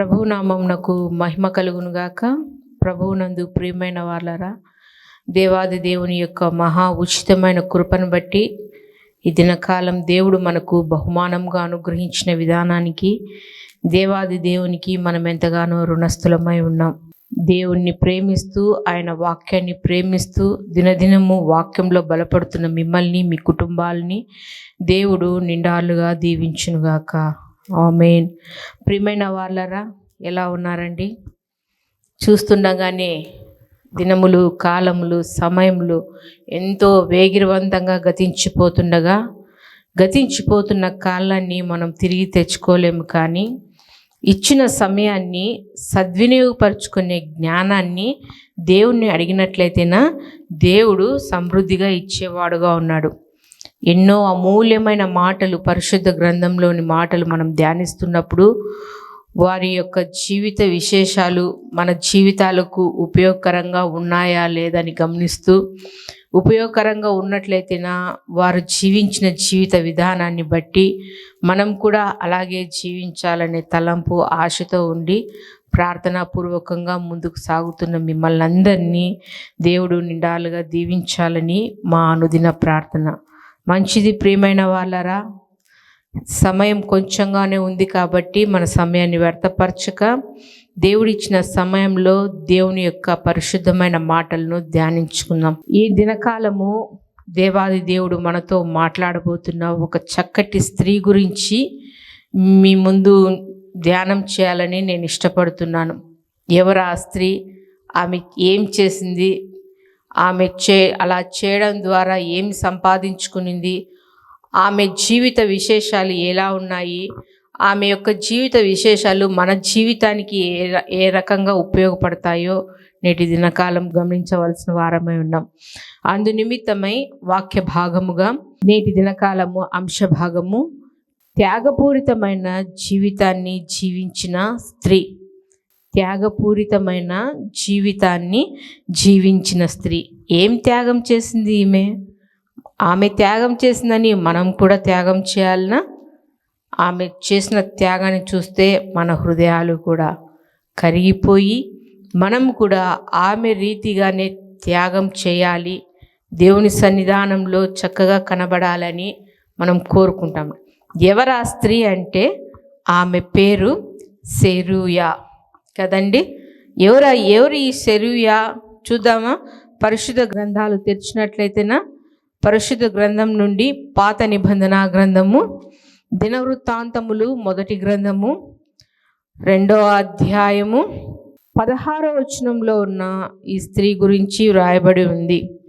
ప్రభునామంనకు మహిమ కలుగునుగాక. ప్రభువునందు ప్రియమైన వాళ్ళరా దేవాది దేవుని యొక్క మహా ఉచితమైన కృపను బట్టి ఈ దినకాలం దేవుడు మనకు బహుమానంగా అనుగ్రహించిన విధానానికి దేవాది దేవునికి మనం ఎంతగానో రుణస్థులమై ఉన్నాం. దేవుణ్ణి ప్రేమిస్తూ ఆయన వాక్యాన్ని ప్రేమిస్తూ దినదినము వాక్యంలో బలపడుతున్న మిమ్మల్ని మీ కుటుంబాలని దేవుడు నిండాలుగా దీవించునుగాక. ఆమెన్. ప్రియమైన వాళ్ళరా ఎలా ఉన్నారండి? చూస్తుండగానే దినములు కాలములు సమయములు ఎంతో వేగిరవంతంగా గతించిపోతుండగా గతించిపోతున్న కాలాన్ని మనం తిరిగి తెచ్చుకోలేము కానీ ఇచ్చిన సమయాన్ని సద్వినియోగపరుచుకునే జ్ఞానాన్ని దేవుణ్ణి అడిగినట్లయితేనా దేవుడు సమృద్ధిగా ఇచ్చేవాడుగా ఉన్నాడు. ఎన్నో అమూల్యమైన మాటలు పరిశుద్ధ గ్రంథంలోని మాటలు మనం ధ్యానిస్తున్నప్పుడు వారి యొక్క జీవిత విశేషాలు మన జీవితాలకు ఉపయోగకరంగా ఉన్నాయా లేదని గమనిస్తూ ఉపయోగకరంగా ఉన్నట్లయితేనా వారు జీవించిన జీవిత విధానాన్ని బట్టి మనం కూడా అలాగే జీవించాలనే తలంపు ఆశతో ఉండి ప్రార్థనాపూర్వకంగా ముందుకు సాగుతున్న మిమ్మల్ని అందరినీ దేవుడు నిండాలుగా దీవించాలని మా అనుదిన ప్రార్థన. మంచిది ప్రియమైన వాళ్ళరా? సమయం కొంచెంగానే ఉంది కాబట్టి మన సమయాన్ని వ్యర్థపరచక దేవుడిచ్చిన సమయంలో దేవుని యొక్క పరిశుద్ధమైన మాటలను ధ్యానించుకుందాం. ఈ దినకాలము దేవాది దేవుడు మనతో మాట్లాడబోతున్న ఒక చక్కటి స్త్రీ గురించి మీ ముందు ధ్యానం చేయాలని నేను ఇష్టపడుతున్నాను. ఎవరు ఆ స్త్రీ? ఆమె ఏం చేసింది? ఆమె చే అలా చేయడం ద్వారా ఏం సంపాదించుకునింది? ఆమె జీవిత విశేషాలు ఎలా ఉన్నాయి? ఆమె యొక్క జీవిత విశేషాలు మన జీవితానికి ఏ ఏ రకంగా ఉపయోగపడతాయో నేటి దినకాలం గమనించవలసిన వారమై ఉన్నాం. అందు నిమిత్తమై వాక్య భాగముగా నేటి దినకాలము అంశ భాగము త్యాగపూరితమైన జీవితాన్ని జీవించిన స్త్రీ. త్యాగపూరితమైన జీవితాన్ని జీవించిన స్త్రీ. ఏం త్యాగం చేసింది ఈమె? ఆమె త్యాగం చేసిందని మనం కూడా త్యాగం చేయాలనా? ఆమె చేసిన త్యాగాన్ని చూస్తే మన హృదయాలు కూడా కరిగిపోయి మనం కూడా ఆమె రీతిగానే త్యాగం చేయాలి దేవుని సన్నిధానంలో చక్కగా కనబడాలని మనం కోరుకుంటాం. ఎవరు ఆ స్త్రీ అంటే ఆమె పేరు సెరూయా. కదండి? ఎవరు ఎవరు ఈ సెరూయా చూద్దామా? పరిశుద్ధ గ్రంథాలు తెరిచినట్లయితేనా? పరిశుద్ధ గ్రంథం నుండి పాత నిబంధన గ్రంథము దినవృత్తాంతములు మొదటి గ్రంథము రెండో అధ్యాయము. పదహారో వచనంలో ఉన్న ఈ స్త్రీ గురించి వ్రాయబడి ఉంది.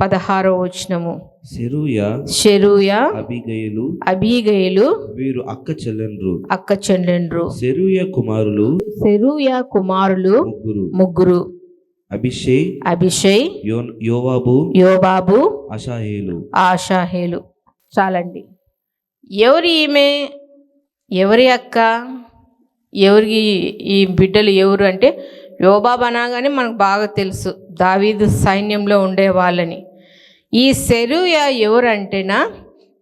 పదహారో వచనము. సెరూయ షెరూయ అబిగయులు అబీగయులు వీరు అక్క చెల్లెండ్రు. అక్క చెల్లెండ్రు. సెరూయ కుమారులు సెరూయ కుమారులు ముగ్గురు. ముగ్గురు. అభిషే అభిషయ్ యో యోవాబు యోబాబు అషాహేలు ఆషాహేలు చాలండి. ఎవరి ఈమె ఎవరి అక్క ఎవరికి ఈ బిడ్డలు ఎవరు అంటే యోబాబు అనగానే మనకు బాగా తెలుసు. దావీదు సైన్యంలో ఉండే వాళ్ళని. ఈ సెరూయ ఎవరంటేనా?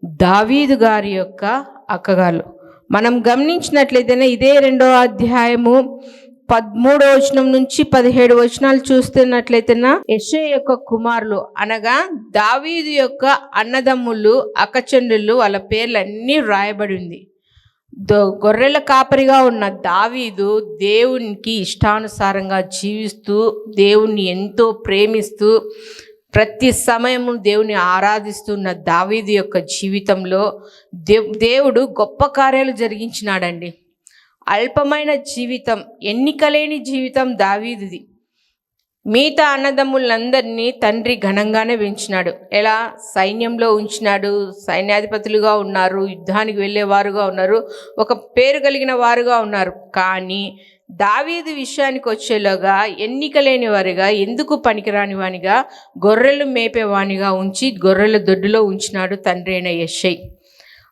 దావీదు గారి యొక్క అక్కగారు మనం గమనించినట్లయితేనే ఇదే రెండో అధ్యాయము పదమూడో వచనం నుంచి పదిహేడు వచనాలు చూస్తున్నట్లయితేనా? యశ్వ యొక్క కుమారులు అనగా దావీదు యొక్క అన్నదమ్ములు అక్కచెండులు వాళ్ళ పేర్లన్నీ రాయబడి ఉంది. దో- గొర్రెల కాపరిగా ఉన్న దావీదు దేవునికి ఇష్టానుసారంగా జీవిస్తూ దేవుణ్ణి ఎంతో ప్రేమిస్తూ ప్రతి సమయము దేవుని ఆరాధిస్తున్న దావీదు యొక్క జీవితంలో దే దేవుడు గొప్ప కార్యాలు జరిగించినాడండి. అల్పమైన జీవితం ఎన్నికలేని జీవితం దావీదుది. మిగతా అన్నదమ్ములందరినీ తండ్రి ఘనంగానే పెంచినాడు. ఎలా? సైన్యంలో ఉంచినాడు సైన్యాధిపతులుగా ఉన్నారు యుద్ధానికి వెళ్ళేవారుగా ఉన్నారు ఒక పేరు కలిగిన వారుగా ఉన్నారు. కానీ దావీదు విషయానికి వచ్చేలోగా ఎన్నికలేని వారిగా ఎందుకు పనికిరాని వానిగా గొర్రెలు మేపేవానిగా ఉంచి గొర్రెల దొడ్డులో ఉంచినాడు తండ్రి అయిన యెషై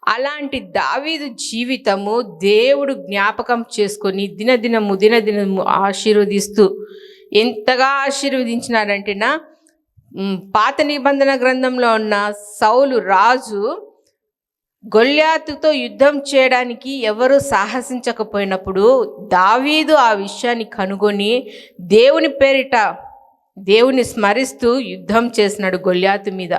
అలాంటి దావీదు జీవితము దేవుడు జ్ఞాపకం చేసుకొని దినదినము దినదినము ఆశీర్వదిస్తూ ఎంతగా ఆశీర్వదించినాడంటేనా పాత నిబంధన గ్రంథంలో ఉన్న సౌలు రాజు గొల్యాతుతో యుద్ధం చేయడానికి ఎవరు సాహసించకపోయినప్పుడు దావీదు ఆ విషయాన్ని కనుగొని దేవుని పేరిట దేవుని స్మరిస్తూ యుద్ధం చేసినాడు గొల్యాతు మీద.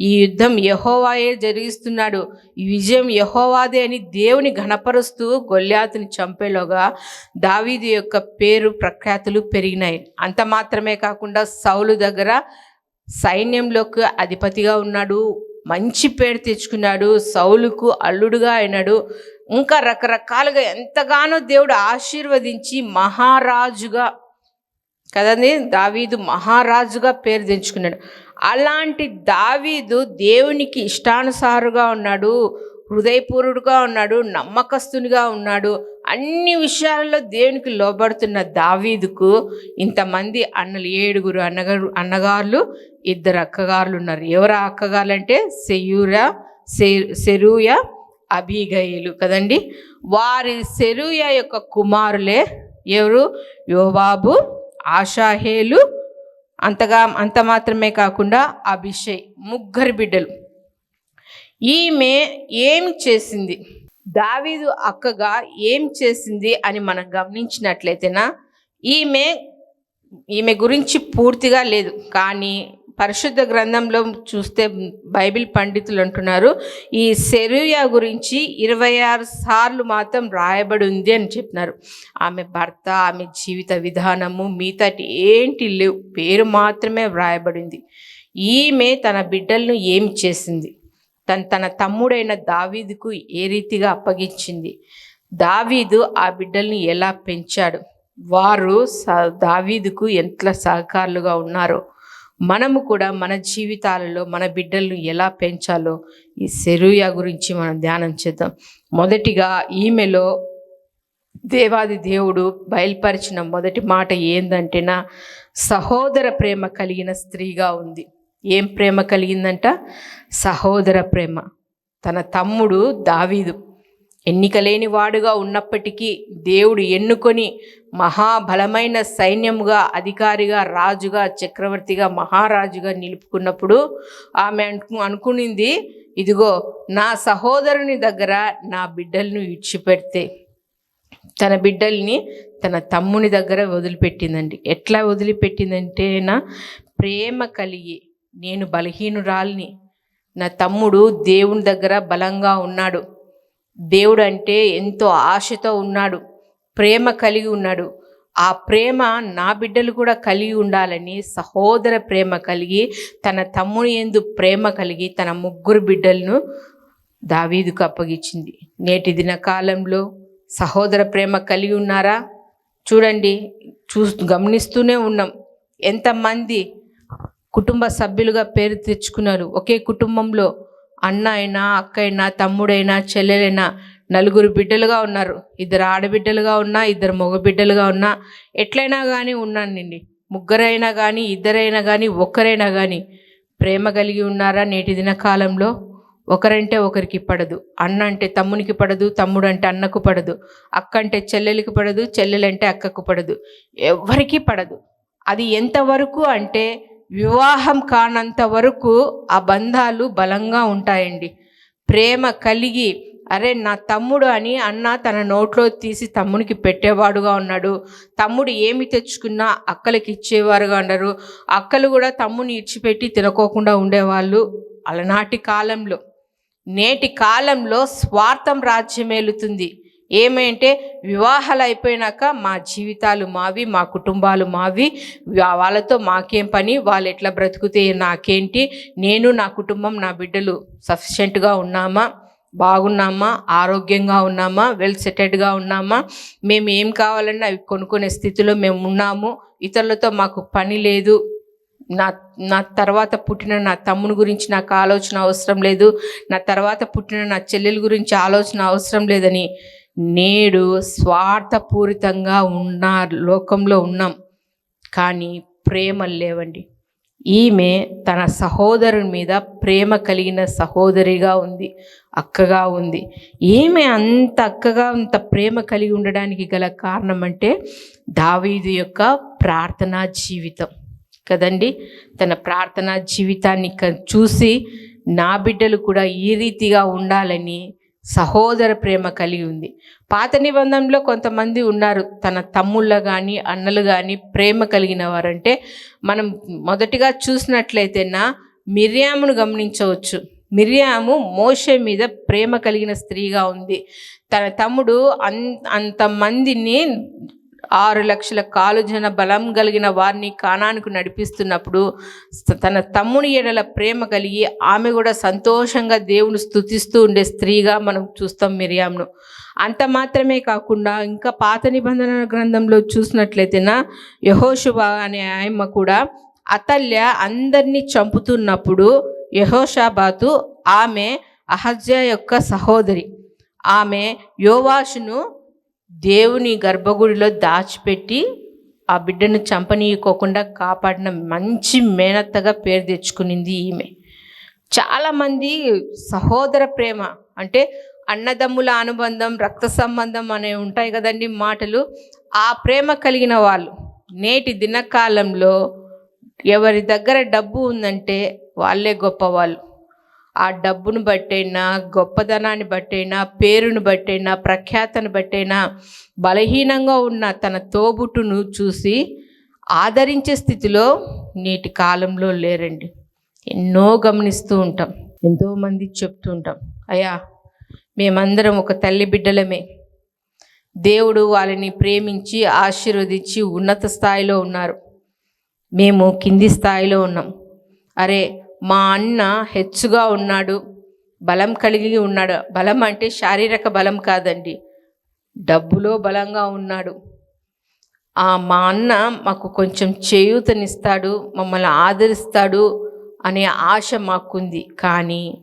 ఈ యుద్ధం యహోవాయే జరిగిస్తున్నాడు. ఈ విజయం యహోవాదే అని దేవుని ఘనపరుస్తూ గొల్యాతుని చంపేలోగా దావీదు యొక్క పేరు ప్రఖ్యాతులు పెరిగినాయి. అంత మాత్రమే కాకుండా సౌలు దగ్గర సైన్యంలోకి అధిపతిగా ఉన్నాడు. మంచి పేరు తెచ్చుకున్నాడు సౌలుకు అల్లుడుగా అయినాడు. ఇంకా రకరకాలుగా ఎంతగానో దేవుడు ఆశీర్వదించి మహారాజుగా కదండి? దావీదు మహారాజుగా పేరు తెచ్చుకున్నాడు. అలాంటి దావీదు దేవునికి ఇష్టానుసారుగా ఉన్నాడు. హృదయపూర్వుడుగా ఉన్నాడు నమ్మకస్తునిగా ఉన్నాడు. అన్ని విషయాలలో దేవునికి లోబడుతున్న దావీదుకు ఇంతమంది అన్నలు ఏడుగురు అన్నగారు అన్నగారులు ఇద్దరు అక్కగారులు ఉన్నారు. ఎవరు ఆ అక్కగారులు అంటే సెయూరా సెరూయ అభిగయులు కదండి. వారి సెరూయ యొక్క కుమారులే ఎవరు? యోబాబు ఆషాహేలు అంతగా అంత మాత్రమే కాకుండా అభిషేక్ ముగ్గురు బిడ్డలు. ఈమె ఏం చేసింది? దావీదు అక్కగా ఏం చేసింది అని మనం గమనించినట్లయితేనా ఈమె ఈమె గురించి పూర్తిగా లేదు. కానీ పరిశుద్ధ గ్రంథంలో చూస్తే బైబిల్ పండితులు అంటున్నారు ఈ సెరూయా గురించి ఇరవై ఆరు సార్లు మాత్రం రాయబడి ఉంది అని చెప్పినారు. ఆమె భర్త ఆమె జీవిత విధానము మిగతాటి ఏంటి లేవు పేరు మాత్రమే వ్రాయబడింది ఈమె తన బిడ్డలను ఏమి చేసింది? తను తన తమ్ముడైన దావీదుకు ఏ రీతిగా అప్పగించింది? దావీదు ఆ బిడ్డల్ని ఎలా పెంచాడు? వారు స- దావీదుకు ఎంత సహకారులుగా ఉన్నారో మనము కూడా మన జీవితాలలో మన బిడ్డలను ఎలా పెంచాలో ఈ సెరూయ గురించి మనం ధ్యానం చేద్దాం. మొదటిగా ఈమెలో దేవాది దేవుడు బయలుపరిచిన మొదటి మాట ఏందంటేనా సహోదర ప్రేమ కలిగిన స్త్రీగా ఉంది. ఏం ప్రేమ కలిగిందంట? సహోదర ప్రేమ. తన తమ్ముడు దావీదు. ఎన్నికలేని వాడుగా ఉన్నప్పటికీ దేవుడు ఎన్నుకొని మహాబలమైన సైన్యముగా అధికారిగా రాజుగా చక్రవర్తిగా మహారాజుగా నిలుపుకున్నప్పుడు ఆమె అనుకు అనుకునింది ఇదిగో నా సహోదరుని దగ్గర నా బిడ్డలను ఇచ్చిపెడితే. తన బిడ్డల్ని తన తమ్ముని దగ్గర వదిలిపెట్టిందండి. ఎట్లా వదిలిపెట్టిందంటేనా ప్రేమ కలిగి నేను బలహీనురాలిని. నా తమ్ముడు దేవుని దగ్గర బలంగా ఉన్నాడు. దేవుడు అంటే ఎంతో ఆశతో ఉన్నాడు. ప్రేమ కలిగి ఉన్నాడు. ఆ ప్రేమ నా బిడ్డలు కూడా కలిగి ఉండాలని సహోదర ప్రేమ కలిగి తన తమ్ముని ఎందు ప్రేమ కలిగి తన ముగ్గురు బిడ్డలను దావీదుకు అప్పగించింది. నేటి దిన కాలంలో సహోదర ప్రేమ కలిగి ఉన్నారా? చూడండి చూ గమనిస్తూనే ఉన్నాం. ఎంతమంది కుటుంబ సభ్యులుగా పేరు తెచ్చుకున్నారు. ఒకే కుటుంబంలో అన్న అయినా అక్క అయినా తమ్ముడైనా చెల్లెలైనా నలుగురు బిడ్డలుగా ఉన్నారు. ఇద్దరు ఆడబిడ్డలుగా ఉన్నా ఇద్దరు మగబిడ్డలుగా ఉన్నా ఎట్లయినా కానీ ఉన్నానండి ముగ్గురైనా కానీ ఇద్దరైనా కానీ ఒక్కరైనా కానీ ప్రేమ కలిగి ఉన్నారా నేటి దిన కాలంలో? ఒకరంటే ఒకరికి పడదు. అన్న అంటే తమ్మునికి పడదు తమ్ముడు అంటే అన్నకు పడదు అక్క అంటే చెల్లెలికి పడదు చెల్లెలంటే అక్కకు పడదు. ఎవరికీ పడదు. అది ఎంతవరకు అంటే వివాహం కానంత వరకు ఆ బంధాలు బలంగా ఉంటాయండి. ప్రేమ కలిగి అరే నా తమ్ముడు అని అన్న తన నోట్లో తీసి తమ్మునికి పెట్టేవాడుగా ఉన్నాడు. తమ్ముడు ఏమి తెచ్చుకున్నా అక్కలకి ఇచ్చేవారుగా ఉన్నారు అక్కలు కూడా తమ్ముని ఇచ్చిపెట్టి తినకోకుండా ఉండేవాళ్ళు అలనాటి కాలంలో. నేటి కాలంలో స్వార్థం రాజ్యమేలుతుంది. ఏమంటే వివాహాలు అయిపోయినాక మా జీవితాలు మావి మా కుటుంబాలు మావి. వాళ్ళతో మాకేం పని? వాళ్ళు ఎట్లా బ్రతుకుతే నాకేంటి? నేను నా కుటుంబం నా బిడ్డలు సఫిషియెంట్గా ఉన్నామా? బాగున్నామా? ఆరోగ్యంగా ఉన్నామా? వెల్ సెటెడ్గా ఉన్నామా? మేము ఏం కావాలన్నా అవి కొనుక్కునే స్థితిలో మేము ఉన్నాము. ఇతరులతో మాకు పని లేదు. నా నా తర్వాత పుట్టిన నా తమ్ముని గురించి నాకు ఆలోచన అవసరం లేదు. నా తర్వాత పుట్టిన నా చెల్లెల గురించి ఆలోచన అవసరం లేదని నేడు స్వార్థపూరితంగా ఉన్న లోకంలో ఉన్నాం కానీ ప్రేమ లేవండి. ఈమె తన సహోదరుని మీద ప్రేమ కలిగిన సహోదరిగా ఉంది అక్కగా ఉంది. ఈమె అంత అక్కగా అంత ప్రేమ కలిగి ఉండడానికి గల కారణం అంటే దావీదు యొక్క ప్రార్థనా జీవితం. కదండి? తన ప్రార్థనా జీవితాన్ని క- చూసి నా బిడ్డలు కూడా ఈ రీతిగా ఉండాలని సహోదర ప్రేమ కలిగి ఉంది. పాత నిబంధనలో కొంతమంది ఉన్నారు. తన తమ్ముళ్ళ కానీ అన్నలు కానీ ప్రేమ కలిగిన వారంటే మనం మొదటిగా చూసినట్లయితేనా మిర్యామును గమనించవచ్చు. మిర్యాము మోషే మీద ప్రేమ కలిగిన స్త్రీగా ఉంది. తన తమ్ముడు అన్ అంతమందిని ఆరు లక్షల కాలుజన బలం కలిగిన వారిని కానానికి నడిపిస్తున్నప్పుడు తన తమ్ముని ఎడల ప్రేమ కలిగి ఆమె కూడా సంతోషంగా దేవుని స్తుతిస్తూ ఉండే స్త్రీగా మనం చూస్తాం మిరియాంను అంత మాత్రమే కాకుండా ఇంకా పాత నిబంధన గ్రంథంలో చూసినట్లయితేనా యహోశువ అనే ఆయమ్మ కూడా అతల్య అందరినీ చంపుతున్నప్పుడు యహోషాబాతు ఆమె అహజ్య యొక్క సహోదరి. ఆమె యోవాషును దేవుని గర్భగుడిలో దాచిపెట్టి ఆ బిడ్డను చంపనీయకోకుండా కాపాడిన మంచి మేనత్తగా పేరు తెచ్చుకునింది ఈమె. చాలామంది సహోదర ప్రేమ అంటే అన్నదమ్ముల అనుబంధం రక్త సంబంధం అనేవి ఉంటాయి కదండి మాటలు. ఆ ప్రేమ కలిగిన వాళ్ళు నేటి దినకాలంలో ఎవరి దగ్గర డబ్బు ఉందంటే వాళ్ళే గొప్పవాళ్ళు. ఆ డబ్బును బట్టైనా గొప్పదనాన్ని బట్టైనా పేరును బట్టైనా ప్రఖ్యాతను బట్టైనా బలహీనంగా ఉన్న తన తోబుట్టును చూసి ఆదరించే స్థితిలో నేటి కాలంలో లేరండి. ఎన్నో గమనిస్తూ ఉంటాం. ఎంతోమంది చెప్తూ ఉంటాం. అయ్యా మేమందరం ఒక తల్లి బిడ్డలమే. దేవుడు వాళ్ళని ప్రేమించి ఆశీర్వదించి ఉన్నత స్థాయిలో ఉన్నారు. మేము కింది స్థాయిలో ఉన్నాం. అరే మా అన్న హెచ్చుగా ఉన్నాడు బలం కలిగి ఉన్నాడు. బలం అంటే శారీరక బలం కాదండి డబ్బులో బలంగా ఉన్నాడు. ఆ మా అన్న మాకు కొంచెం చేయూతనిస్తాడు మమ్మల్ని ఆదరిస్తాడు అనే ఆశ మాకుంది. కానీ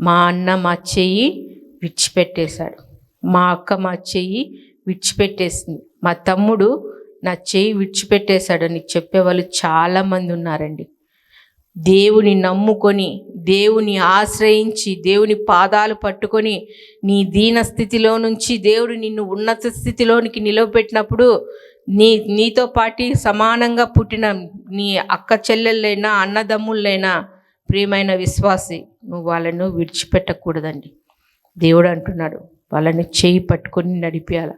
మా అన్న మా చెయ్యి విడిచిపెట్టేశాడు. మా అక్క మా చెయ్యి విడిచిపెట్టేసింది. మా తమ్ముడు నా చెయ్యి విడిచిపెట్టేశాడని చెప్పేవాళ్ళు చాలామంది ఉన్నారండి. దేవుని నమ్ముకొని దేవుని ఆశ్రయించి దేవుని పాదాలు పట్టుకొని నీ దీన స్థితిలో నుంచి దేవుడు నిన్ను ఉన్నత స్థితిలోనికి నిలవబెట్టినప్పుడు నీ నీతో పాటి సమానంగా పుట్టిన నీ అక్క చెల్లెళ్ళైనా అన్నదమ్ముళ్ళైనా ప్రియమైన విశ్వాసి నువ్వు వాళ్ళను విడిచిపెట్టకూడదండి. దేవుడు అంటున్నాడు వాళ్ళని చేయి పట్టుకొని నడిపేయాలి.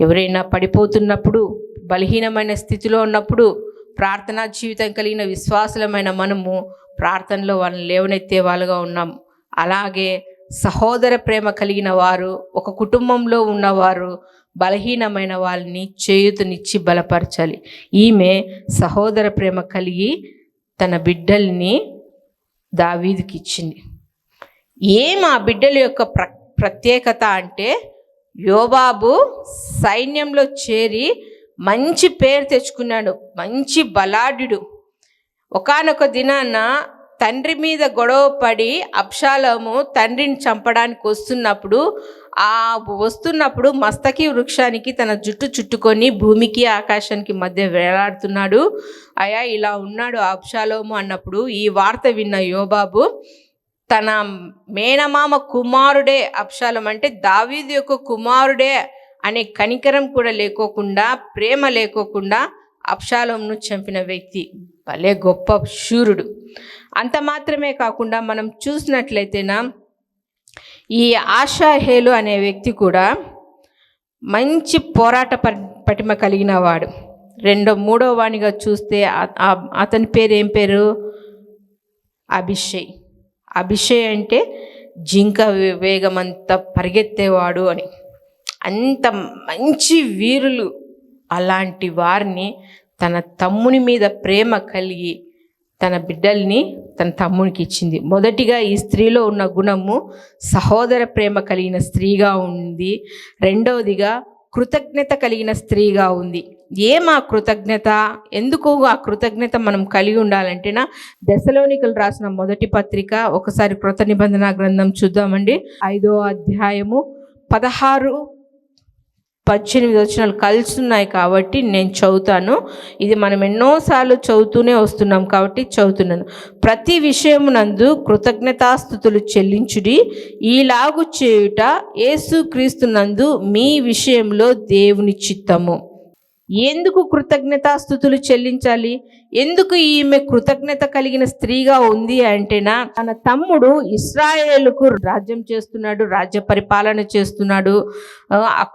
ఎవరైనా పడిపోతున్నప్పుడు బలహీనమైన స్థితిలో ఉన్నప్పుడు ప్రార్థనా జీవితం కలిగిన విశ్వాసులమైన మనము ప్రార్థనలో వాళ్ళని లేవనెత్తే వాళ్ళుగా ఉన్నాం. అలాగే సహోదర ప్రేమ కలిగిన వారు ఒక కుటుంబంలో ఉన్నవారు బలహీనమైన వాళ్ళని చేయుతనిచ్చి బలపరచాలి. ఈమె సహోదర ప్రేమ కలిగి తన బిడ్డల్ని దావీదికి ఇచ్చింది ఏం ఆ బిడ్డల యొక్క ప్ర ప్రత్యేకత అంటే యోబాబు సైన్యంలో చేరి మంచి పేరు తెచ్చుకున్నాడు మంచి బలాఢ్యుడు. ఒకానొక దినాన తండ్రి మీద గొడవ పడి అప్షాలము తండ్రిని చంపడానికి వస్తున్నప్పుడు ఆ వస్తున్నప్పుడు మస్తకి వృక్షానికి తన జుట్టు చుట్టుకొని భూమికి ఆకాశానికి మధ్య వేలాడుతున్నాడు. అయా ఇలా ఉన్నాడు అప్షాలోము అన్నప్పుడు ఈ వార్త విన్న యోబాబు తన మేనమామ కుమారుడే అప్షాలం అంటే దావీదు యొక్క కుమారుడే అనే కనికరం కూడా లేకోకుండా ప్రేమ లేకోకుండా అప్షాలంను చంపిన వ్యక్తి. భలే గొప్ప శూరుడు. అంత మాత్రమే కాకుండా మనం చూసినట్లయితేనా ఈ ఆశాహేలు అనే వ్యక్తి కూడా మంచి పోరాట ప- పటిమ కలిగిన వాడు. రెండో మూడో వాణిగా చూస్తే అతని పేరు ఏం పేరు? అభిషయ్. అభిషయ్ అంటే జింక వే- వేగమంత పరిగెత్తేవాడు అని. అంత మంచి వీరులు అలాంటి వారిని తన తమ్ముని మీద ప్రేమ కలిగి తన బిడ్డల్ని తన తమ్మునికి ఇచ్చింది. మొదటిగా ఈ స్త్రీలో ఉన్న గుణము సహోదర ప్రేమ కలిగిన స్త్రీగా ఉంది. రెండవదిగా కృతజ్ఞత కలిగిన స్త్రీగా ఉంది. ఏం ఆ కృతజ్ఞత? ఎందుకు ఆ కృతజ్ఞత మనం కలిగి ఉండాలంటేనా? దశలోనికలు రాసిన మొదటి పత్రిక ఒకసారి కృత నిబంధన గ్రంథం చూద్దామండి. ఐదో అధ్యాయము పదహారు పద్దెనిమిది వచనాలు కలిసి ఉన్నాయి కాబట్టి నేను చదువుతాను. ఇది మనం ఎన్నోసార్లు చదువుతూనే వస్తున్నాం కాబట్టి చదువుతున్నాను. ప్రతి విషయమునందు కృతజ్ఞతాస్థుతులు చెల్లించుడి. ఈలాగు చేయుట యేసుక్రీస్తునందు మీ విషయంలో దేవుని చిత్తము. ఎందుకు కృతజ్ఞతాస్థుతులు చెల్లించాలి? ఎందుకు ఈమె కృతజ్ఞత కలిగిన స్త్రీగా ఉంది అంటేనా? తన తమ్ముడు ఇస్రాయేలుకు రాజ్యం చేస్తున్నాడు రాజ్య పరిపాలన చేస్తున్నాడు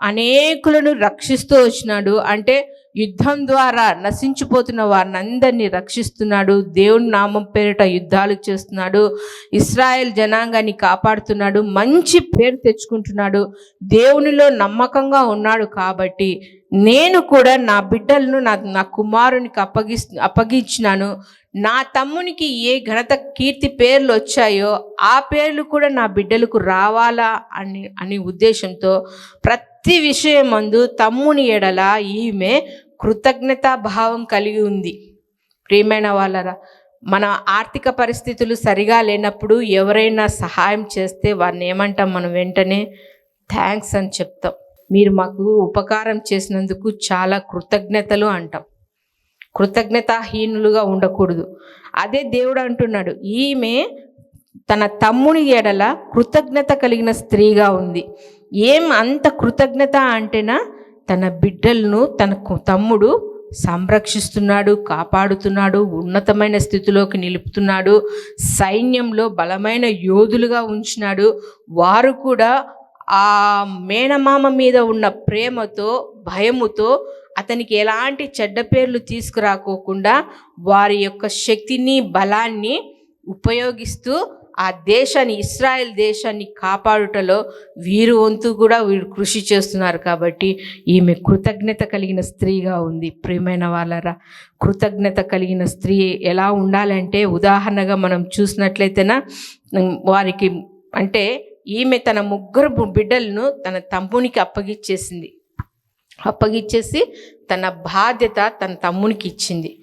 అనేకులను రక్షిస్తూ వచ్చినాడు. అంటే యుద్ధం ద్వారా నశించిపోతున్న వారిని అందరినీ రక్షిస్తున్నాడు. దేవుని నామం పేరిట యుద్ధాలు చేస్తున్నాడు. ఇస్రాయెల్ జనాంగాన్ని కాపాడుతున్నాడు. మంచి పేరు తెచ్చుకుంటున్నాడు. దేవునిలో నమ్మకంగా ఉన్నాడు కాబట్టి నేను కూడా నా బిడ్డలను నా నా కుమారునికి అప్పగి అప్పగించినాను. నా తమ్మునికి ఏ ఘనత కీర్తి పేర్లు వచ్చాయో ఆ పేర్లు కూడా నా బిడ్డలకు రావాలా అని అని ఉద్దేశంతో ప్రతి విషయం తమ్ముని ఎడల ఈమె కృతజ్ఞతా భావం కలిగి ఉంది. ప్రియమైన వాళ్ళరా మన ఆర్థిక పరిస్థితులు సరిగా లేనప్పుడు ఎవరైనా సహాయం చేస్తే వారిని ఏమంటాం మనం వెంటనే? థ్యాంక్స్ అని చెప్తాం. మీరు మాకు ఉపకారం చేసినందుకు చాలా కృతజ్ఞతలు అంటాం. కృతజ్ఞతాహీనులుగా ఉండకూడదు. అదే దేవుడు అంటున్నాడు ఈమె తన తమ్ముని ఎడల కృతజ్ఞత కలిగిన స్త్రీగా ఉంది. ఏం అంత కృతజ్ఞత అంటేనా తన బిడ్డలను తన తమ్ముడు సంరక్షిస్తున్నాడు కాపాడుతున్నాడు ఉన్నతమైన స్థితిలోకి నిలుపుతున్నాడు సైన్యంలో బలమైన యోధులుగా ఉంచినాడు. వారు కూడా ఆ మేనమామ మీద ఉన్న ప్రేమతో భయముతో అతనికి ఎలాంటి చెడ్డ పేర్లు తీసుకురాకోకుండా వారి యొక్క శక్తిని బలాన్ని ఉపయోగిస్తూ ఆ దేశాన్ని ఇస్రాయెల్ దేశాన్ని కాపాడుటలో వీరు వంతు కూడా వీరు కృషి చేస్తున్నారు కాబట్టి ఈమె కృతజ్ఞత కలిగిన స్త్రీగా ఉంది. ప్రియమైన వాళ్ళరా కృతజ్ఞత కలిగిన స్త్రీ ఎలా ఉండాలంటే ఉదాహరణగా మనం చూసినట్లయితేనా వారికి అంటే ఈమె తన ముగ్గురు బిడ్డలను తన తమ్మునికి అప్పగిచ్చేసింది. అప్పగిచ్చేసి తన బాధ్యత తన తమ్మునికి ఇచ్చింది.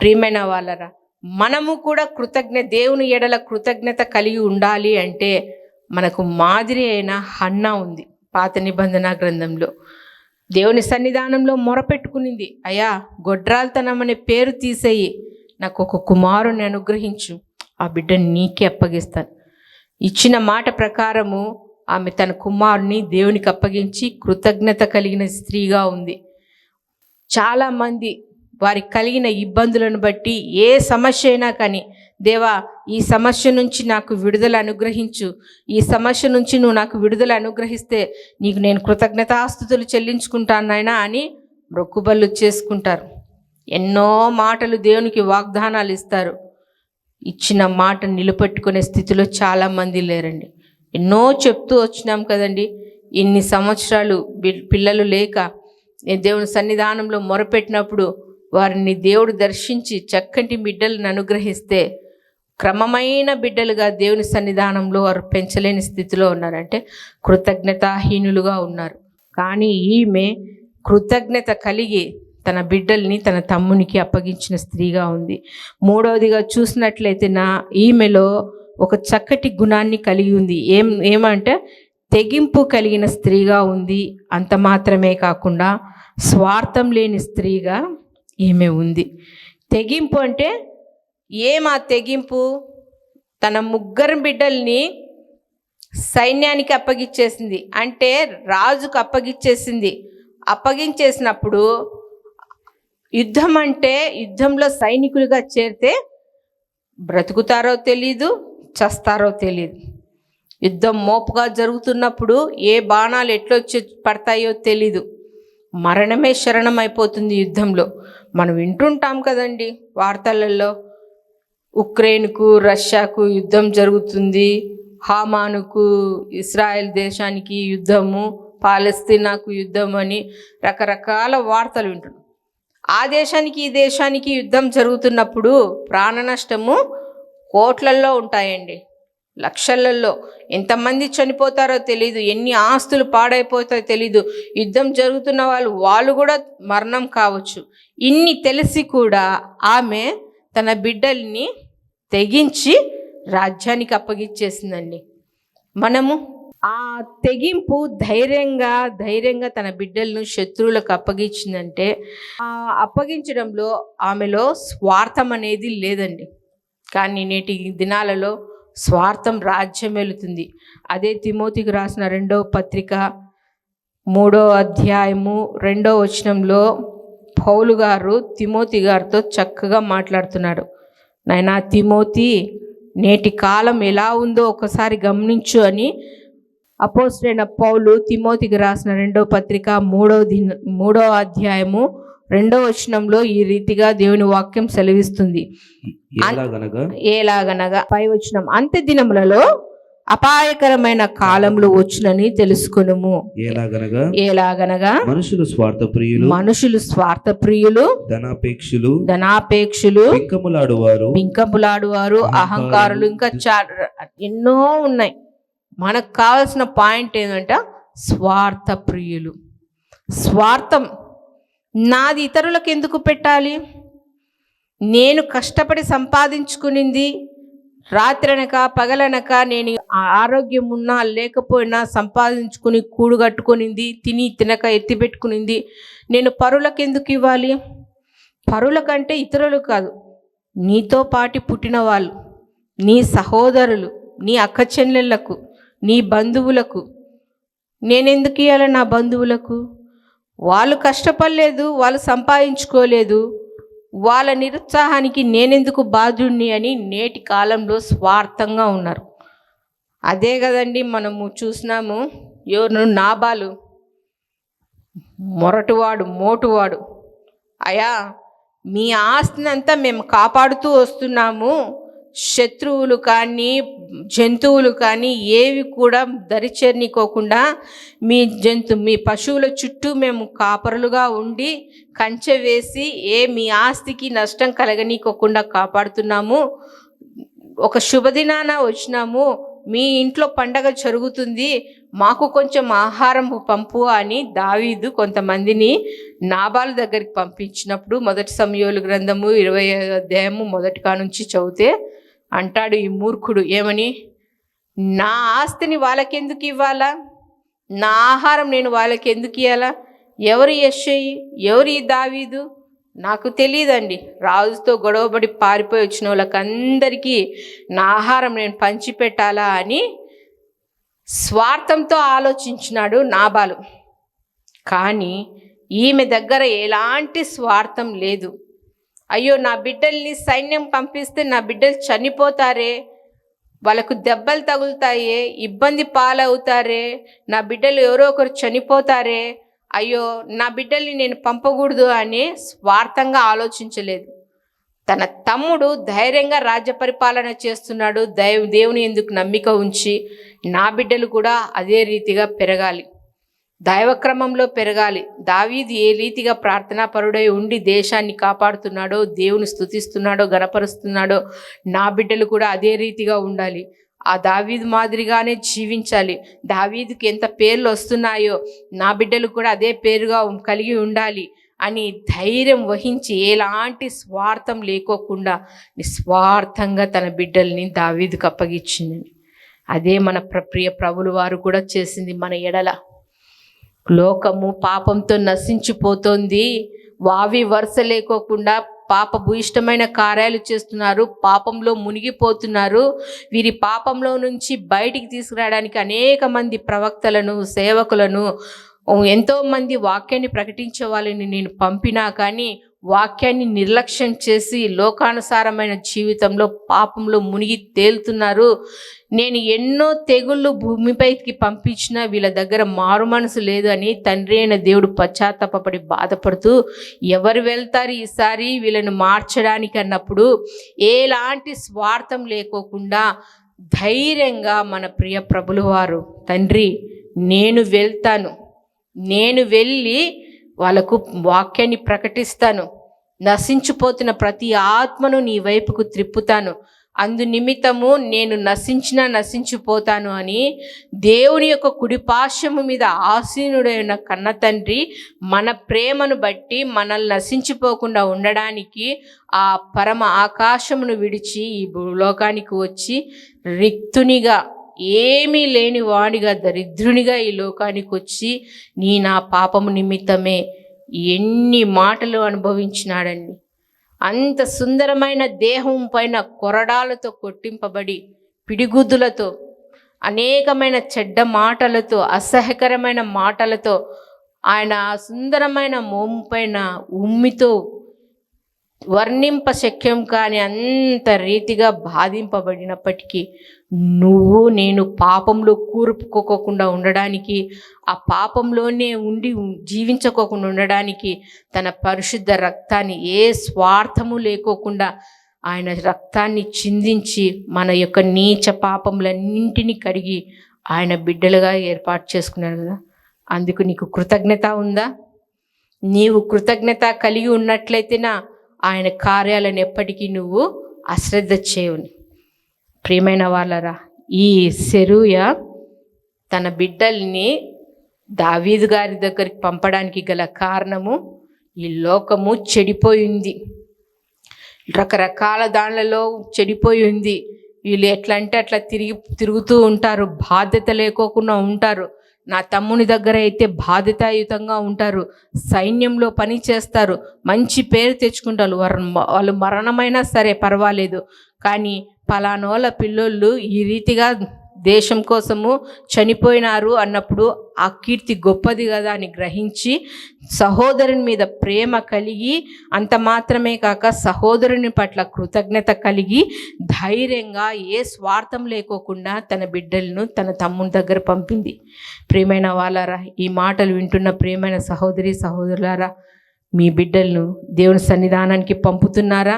ప్రియమైన వాళ్ళరా మనము కూడా కృతజ్ఞ దేవుని ఎడల కృతజ్ఞత కలిగి ఉండాలి అంటే మనకు మాదిరి అయిన హన్నా ఉంది పాత నిబంధన గ్రంథంలో. దేవుని సన్నిధానంలో మొరపెట్టుకునింది. అయ్యా గొడ్రాల్తనం అనే పేరు తీసేయి. నాకు ఒక కుమారుని అనుగ్రహించు. ఆ బిడ్డని నీకే అప్పగిస్తాను. ఇచ్చిన మాట ప్రకారము ఆమె తన కుమారుని దేవునికి అప్పగించి కృతజ్ఞత కలిగిన స్త్రీగా ఉంది. చాలామంది వారికి కలిగిన ఇబ్బందులను బట్టి ఏ సమస్య అయినా కానీ దేవా ఈ సమస్య నుంచి నాకు విడుదల అనుగ్రహించు. ఈ సమస్య నుంచి నువ్వు నాకు విడుదల అనుగ్రహిస్తే నీకు నేను కృతజ్ఞతాస్థుతులు చెల్లించుకుంటాను నాయనా అని మొక్కుబళ్ళు చేసుకుంటారు. ఎన్నో మాటలు దేవునికి వాగ్దానాలు ఇస్తారు. ఇచ్చిన మాట నిలబెట్టుకునే స్థితిలో చాలామంది లేరండి. ఎన్నో చెప్తూ వచ్చినాం కదండి. ఇన్ని సంవత్సరాలు పిల్లలు లేక నేను దేవుని సన్నిధానంలో మొరపెట్టినప్పుడు వారిని దేవుడు దర్శించి చక్కటి బిడ్డలను అనుగ్రహిస్తే క్రమమైన బిడ్డలుగా దేవుని సన్నిధానంలో వారు పెంచలేని స్థితిలో ఉన్నారంటే కృతజ్ఞతాహీనులుగా ఉన్నారు. కానీ ఈమె కృతజ్ఞత కలిగి తన బిడ్డల్ని తన తమ్మునికి అప్పగించిన స్త్రీగా ఉంది. మూడవదిగా చూసినట్లయితే నా ఈమెలో ఒక చక్కటి గుణాన్ని కలిగి ఉంది. ఏం ఏమంటే తెగింపు కలిగిన స్త్రీగా ఉంది. అంత మాత్రమే కాకుండా స్వార్థం లేని స్త్రీగా ఈమె ఉంది. తెగింపు అంటే ఏం ఆ తెగింపు? తన ముగ్గురు బిడ్డల్ని సైన్యానికి అప్పగిచ్చేసింది అంటే రాజుకు అప్పగిచ్చేసింది అప్పగించేసినప్పుడు యుద్ధం అంటే యుద్ధంలో సైనికులుగా చేరితే బ్రతుకుతారో తెలీదు చస్తారో తెలీదు. యుద్ధం మోపుగా జరుగుతున్నప్పుడు ఏ బాణాలు ఎట్లొచ్చి పడతాయో తెలీదు. మరణమే శరణం అయిపోతుంది యుద్ధంలో. మనం వింటుంటాం కదండి వార్తలలో ఉక్రెయిన్కు రష్యాకు యుద్ధం జరుగుతుంది హామానుకు ఇస్రాయెల్ దేశానికి యుద్ధము పాలస్తీనాకు యుద్ధం అని రకరకాల వార్తలు వింటున్నాం. ఆ దేశానికి ఈ దేశానికి యుద్ధం జరుగుతున్నప్పుడు ప్రాణ నష్టము కోట్లల్లో ఉంటాయండి. లక్షలలో ఎంతమంది చనిపోతారో తెలీదు ఎన్ని ఆస్తులు పాడైపోతాయో తెలీదు. యుద్ధం జరుగుతున్న వాళ్ళు వాళ్ళు కూడా మరణం కావచ్చు. ఇన్ని తెలిసి కూడా ఆమె తన బిడ్డల్ని తెగించి రాజ్యానికి అప్పగించేసిందండి. మనము ఆ తెగింపు ధైర్యంగా ధైర్యంగా తన బిడ్డలను శత్రువులకు అప్పగించిందంటే ఆ అప్పగించడంలో ఆమెలో స్వార్థం అనేది లేదండి. కానీ నేటి దినాలలో స్వార్థం రాజ్యం వెళుతుంది. అదే తిమోతికి రాసిన రెండవ పత్రిక మూడో అధ్యాయము రెండో వచనంలో పౌలు గారు తిమోతి గారితో చక్కగా మాట్లాడుతున్నాడు. నాయనా తిమోతి నేటి కాలం ఎలా ఉందో ఒకసారి గమనించు అని అపోస్టైన పౌలు తిమోతికి రాసిన రెండో పత్రిక మూడవ దిన మూడవ అధ్యాయము రెండవ వచనంలో ఈ రీతిగా దేవుని వాక్యం సెలవిస్తుంది. ఎలాగనగా? ఏలాగనగా పై వచనం. అంత్య దినములలో అపాయకరమైన కాలంలో వచ్చునని తెలుసుకునుము. ఎలాగనగా? ఏలాగనగా మనుషులు స్వార్థ ప్రియులు మనుషులు స్వార్థ ప్రియులు ధనాపేక్షులు ధనాపేక్షులు పింకములాడువారు బింకపులాడువారు అహంకారులు ఇంకా ఎన్నో ఉన్నాయి. మనకు కావాల్సిన పాయింట్ ఏంటంటే స్వార్థ ప్రియులు స్వార్థం నాది ఇతరులకు ఎందుకు పెట్టాలి? నేను కష్టపడి సంపాదించుకునింది రాత్రనక పగలనక నేను ఆరోగ్యం ఉన్నా లేకపోయినా సంపాదించుకుని కూడు కట్టుకునింది తిని తినక ఎత్తిపెట్టుకునింది నేను పరులకు ఎందుకు ఇవ్వాలి? పరులకంటే ఇతరులు కాదు నీతో పాటి పుట్టిన వాళ్ళు నీ సహోదరులు నీ అక్కచెల్లెళ్ళకు నీ బంధువులకు. నేనెందుకు ఇవ్వాలి నా బంధువులకు? వాళ్ళు కష్టపడలేదు వాళ్ళు సంపాదించుకోలేదు. వాళ్ళ నిరుత్సాహానికి నేనెందుకు బాధ్యుణ్ణి అని నేటి కాలంలో స్వార్థంగా ఉన్నారు. అదే కదండి మనము చూసినాము ఎవరు నాబాలు మొరటువాడు మోటువాడు. అయా మీ ఆస్తిని అంతా మేము కాపాడుతూ వస్తున్నాము. శత్రువులు కానీ జంతువులు కానీ ఏవి కూడా దరిచేరనికోకుండా మీ జంతు మీ పశువుల చుట్టూ మేము కాపరులుగా ఉండి కంచె వేసి ఏ మీ ఆస్తికి నష్టం కలగనీకోకుండా కాపాడుతున్నాము. ఒక శుభదినాన వచ్చినాము. మీ ఇంట్లో పండగ జరుగుతుంది. మాకు కొంచెం ఆహారం పంపు అని దావీదు కొంతమందిని నాబాలు దగ్గరికి పంపించినప్పుడు మొదటి సమయోలు గ్రంథము ఇరవై అధ్యాయము మొదటిగా నుంచి చదివితే అంటాడు ఈ మూర్ఖుడు. ఏమని? నా ఆస్తిని వాళ్ళకెందుకు ఇవ్వాలా? నా ఆహారం నేను వాళ్ళకి ఎందుకు ఇవ్వాలా ఎవరు యశ్వయి ఎవరు ఈ దావీదు? నాకు తెలియదండి. రాజుతో గొడవపడి పారిపోయి వచ్చిన వాళ్ళకందరికీ నా ఆహారం నేను పంచిపెట్టాలా అని స్వార్థంతో ఆలోచించినాడు నాబాలు. కానీ ఈమె దగ్గర ఎలాంటి స్వార్థం లేదు. అయ్యో నా బిడ్డల్ని సైన్యం పంపిస్తే నా బిడ్డలు చనిపోతారే? వాళ్ళకు దెబ్బలు తగులుతాయే? ఇబ్బంది పాలవుతారే? నా బిడ్డలు ఎవరో ఒకరు చనిపోతారే? అయ్యో నా బిడ్డల్ని నేను పంపకూడదు అని స్వార్థంగా ఆలోచించలేదు. తన తమ్ముడు ధైర్యంగా రాజ్య పరిపాలన చేస్తున్నాడు. దైవ దేవుని ఎందుకు నమ్మిక ఉంచి నా బిడ్డలు కూడా అదే రీతిగా పెరగాలి. దైవక్రమంలో పెరగాలి. దావీదు ఏ రీతిగా ప్రార్థనాపరుడై ఉండి దేశాన్ని కాపాడుతున్నాడో దేవుని స్థుతిస్తున్నాడో గనపరుస్తున్నాడో నా బిడ్డలు కూడా అదే రీతిగా ఉండాలి. ఆ దావీదు మాదిరిగానే జీవించాలి. దావీదుకి ఎంత పేర్లు వస్తున్నాయో నా బిడ్డలు కూడా అదే పేరుగా కలిగి ఉండాలి అని ధైర్యం వహించి ఎలాంటి స్వార్థం లేకోకుండా నిస్వార్థంగా తన బిడ్డల్ని దావీదుకు అప్పగించింది. అదే మన ప్ర- ప్రియ ప్రభులు వారు కూడా చేసింది మన ఎడల. లోకము పాపంతో నశించిపోతోంది. వావి వరుస లేకోకుండా పాప భూయిష్టమైన కార్యాలు చేస్తున్నారు. పాపంలో మునిగిపోతున్నారు. వీరి పాపంలో నుంచి బయటికి తీసుకురావడానికి అనేక మంది ప్రవక్తలను సేవకులను ఎంతోమంది వాక్యాన్ని ప్రకటించే వాళ్ళని నేను పంపినా కానీ వాక్యాన్ని నిర్లక్ష్యం చేసి లోకానుసారమైన జీవితంలో పాపంలో మునిగి తేలుతున్నారు. నేను ఎన్నో తెగుళ్ళు భూమిపైకి పంపించినా వీళ్ళ దగ్గర మారు మనసు లేదు అని తండ్రి అయిన దేవుడు పశ్చాత్తాపడి బాధపడుతూ ఎవరు వెళ్తారు ఈసారి వీళ్ళని మార్చడానికి అన్నప్పుడు ఎలాంటి స్వార్థం లేకోకుండా ధైర్యంగా మన ప్రియ ప్రభులు వారు తండ్రి నేను వెళ్తాను. నేను వెళ్ళి వాళ్ళకు వాక్యాన్ని ప్రకటిస్తాను. నశించిపోతున్న ప్రతి ఆత్మను నీ వైపుకు త్రిప్పుతాను. అందు నిమిత్తము నేను నశించినా నశించిపోతాను అని దేవుని యొక్క కుడిపాశము మీద ఆసీనుడైన కన్న తండ్రి మన ప్రేమను బట్టి మనల్ని నశించిపోకుండా ఉండడానికి ఆ పరమ ఆకాశమును విడిచి ఈ భూలోకానికి వచ్చి రిక్తునిగా ఏమీ లేని వాడిగా దరిద్రునిగా ఈ లోకానికి వచ్చి నీ నా పాపము నిమిత్తమే ఎన్ని మాటలు అనుభవించినాడండి. అంత సుందరమైన దేహం పైన కొరడాలతో కొట్టింపబడి పిడిగుద్దులతో అనేకమైన చెడ్డ మాటలతో అసహ్యకరమైన మాటలతో ఆయన సుందరమైన మోము పైన ఉమ్మితో వర్ణింప శక్యం కాని అంత రీతిగా బాధింపబడినప్పటికీ నువ్వు నేను పాపంలో కూరుపుకోకుండా ఉండడానికి ఆ పాపంలోనే ఉండి జీవించుకోకుండా ఉండడానికి తన పరిశుద్ధ రక్తాన్ని ఏ స్వార్థము లేకోకుండా ఆయన రక్తాన్ని చిందించి మన యొక్క నీచ పాపములన్నింటినీ కడిగి ఆయన బిడ్డలుగా ఏర్పాటు చేసుకున్నాడు కదా. అందుకు నీకు కృతజ్ఞత ఉందా? నీవు కృతజ్ఞత కలిగి ఉన్నట్లయితేనా ఆయన కార్యాలను ఎప్పటికీ నువ్వు అశ్రద్ధ చేయవుని ప్రియమైన వాళ్ళరా ఈ సెరూయ తన బిడ్డల్ని దావీదు గారి దగ్గరికి పంపడానికి గల కారణము ఈ లోకము చెడిపోయింది రకరకాల దానిలలో చెడిపోయి ఉంది. వీళ్ళు ఎట్లా అంటే అట్లా తిరిగి తిరుగుతూ ఉంటారు బాధ్యత లేకోకుండా ఉంటారు. నా తమ్ముని దగ్గర అయితే బాధ్యతాయుతంగా ఉంటారు సైన్యంలో పని చేస్తారు మంచి పేరు తెచ్చుకుంటారు. వారు వాళ్ళు మరణమైనా సరే పర్వాలేదు. కానీ పలానోళ్ళ పిల్లోళ్ళు ఈ రీతిగా దేశం కోసము చనిపోయినారు అన్నప్పుడు ఆ కీర్తి గొప్పది కదా అని గ్రహించి సహోదరుని మీద ప్రేమ కలిగి అంత మాత్రమే కాక సహోదరుని పట్ల కృతజ్ఞత కలిగి ధైర్యంగా ఏ స్వార్థం లేకోకుండా తన బిడ్డలను తన తమ్ముని దగ్గర పంపింది. ప్రేమైన వాళ్ళారా ఈ మాటలు వింటున్న ప్రేమైన సహోదరి సహోదరులారా మీ బిడ్డలను దేవుని సన్నిధానానికి పంపుతున్నారా?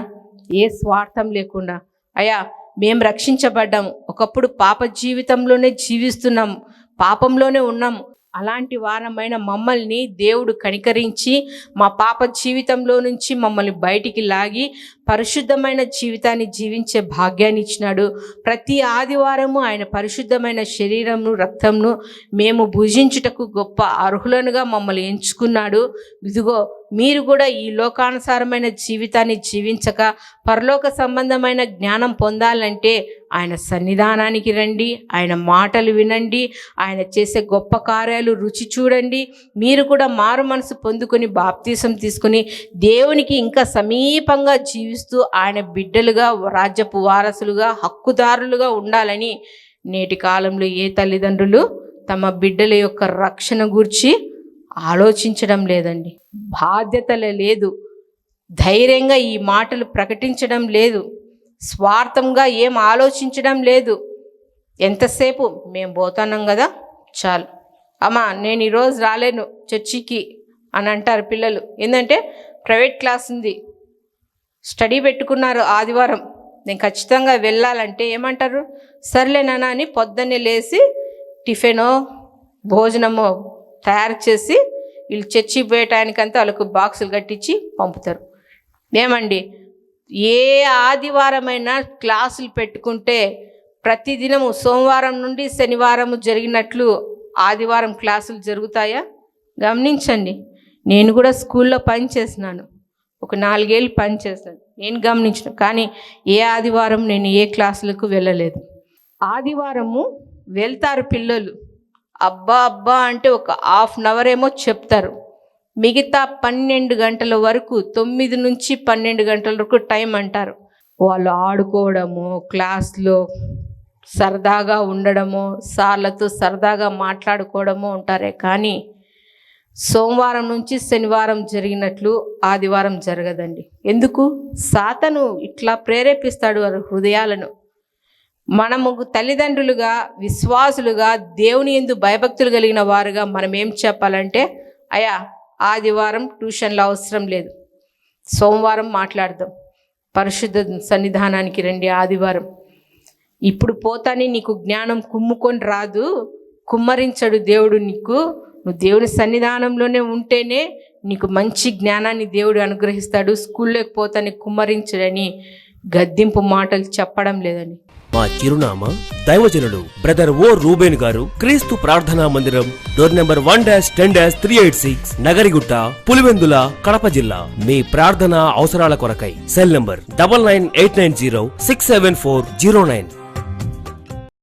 ఏ స్వార్థం లేకుండా. అయా మేము రక్షించబడ్డాము ఒకప్పుడు పాప జీవితంలోనే జీవిస్తున్నాం. పాపంలోనే ఉన్నాం. అలాంటి వారమైన మమ్మల్ని దేవుడు కనికరించి మా పాప జీవితంలో నుంచి మమ్మల్ని బయటికి లాగి పరిశుద్ధమైన జీవితాన్ని జీవించే భాగ్యాన్ని ఇచ్చినాడు. ప్రతి ఆదివారము ఆయన పరిశుద్ధమైన శరీరంను రక్తంను మేము భుజించుటకు గొప్ప అర్హులనుగా మమ్మల్ని ఎంచుకున్నాడు. ఇదిగో మీరు కూడా ఈ లోకానుసారమైన జీవితాన్ని జీవించక పరలోక సంబంధమైన జ్ఞానం పొందాలంటే ఆయన సన్నిధానానికి రండి ఆయన మాటలు వినండి ఆయన చేసే గొప్ప కార్యాలు రుచి చూడండి. మీరు కూడా మారు మనసు పొందుకొని బాప్తీసం తీసుకొని దేవునికి ఇంకా సమీపంగా జీవి పిలుస్తూ ఆయన బిడ్డలుగా రాజ్యపు వారసులుగా హక్కుదారులుగా ఉండాలని నేటి కాలంలో ఏ తల్లిదండ్రులు తమ బిడ్డల యొక్క రక్షణ గురించి ఆలోచించడం లేదండి. బాధ్యతలే లేదు. ధైర్యంగా ఈ మాటలు ప్రకటించడం లేదు. స్వార్థంగా ఏం ఆలోచించడం లేదు. ఎంతసేపు మేము పోతున్నాం కదా చాలు. అమ్మా నేను ఈరోజు రాలేను చర్చికి అని అంటారు పిల్లలు. ఏంటంటే ప్రైవేట్ క్లాస్ ఉంది స్టడీ పెట్టుకున్నారు ఆదివారం. నేను ఖచ్చితంగా వెళ్ళాలంటే ఏమంటారు? సర్లే నాన్న అని పొద్దున్నే లేచి టిఫినో భోజనమో తయారు చేసి వీళ్ళు చర్చి పోయటానికంతా వాళ్ళకు బాక్సులు కట్టించి పంపుతారు. ఏమండి? ఏ ఆదివారమైనా క్లాసులు పెట్టుకుంటే ప్రతిదినము సోమవారం నుండి శనివారం జరిగినట్లు ఆదివారం క్లాసులు జరుగుతాయా? గమనించండి. నేను కూడా స్కూల్లో పని చేసినాను ఒక నాలుగేళ్ళు పని నేను గమనించిన. కానీ ఏ ఆదివారం నేను ఏ క్లాసులకు వెళ్ళలేదు. ఆదివారము వెళ్తారు పిల్లలు. అబ్బా అబ్బా అంటే ఒక హాఫ్ అన్ అవర్ ఏమో చెప్తారు. మిగతా పన్నెండు గంటల వరకు తొమ్మిది నుంచి పన్నెండు గంటల వరకు టైం అంటారు. వాళ్ళు ఆడుకోవడము క్లాస్లో సరదాగా ఉండడము సార్లతో సరదాగా మాట్లాడుకోవడము ఉంటారే. కానీ సోమవారం నుంచి శనివారం జరిగినట్లు ఆదివారం జరగదండి. ఎందుకు? సాతను ఇట్లా ప్రేరేపిస్తాడు వారి హృదయాలను. మనము తల్లిదండ్రులుగా విశ్వాసులుగా దేవుని ఎందు భయభక్తులు కలిగిన వారుగా మనం ఏం చెప్పాలంటే అయా ఆదివారం ట్యూషన్లు అవసరం లేదు. సోమవారం మాట్లాడదాం. పరిశుద్ధ సన్నిధానానికి రండి ఆదివారం. ఇప్పుడు పోతానే నీకు జ్ఞానం కుమ్ముకొని రాదు. కుమ్మరించడు దేవుడు నీకు. నువ్వు దేవుని సన్నిధానంలోనే ఉంటేనే నీకు మంచి జ్ఞానాన్ని దేవుడు అనుగ్రహిస్తాడు స్కూల్లోకి పోతాని కుమ్మరించడని గద్దింపు మాటలు చెప్పడం లేదని. మా చిరునామా దైవజనుడు బ్రదర్ ఓ రూబేన్ గారు క్రీస్తు ప్రార్థనా మందిరం door number one dash ten dash three eight six Nagarigutta Pulivendula Kadapa జిల్లా. మీ ప్రార్థనా అవసరాల కొరకై cell number double nine eight nine zero six seven four zero nine.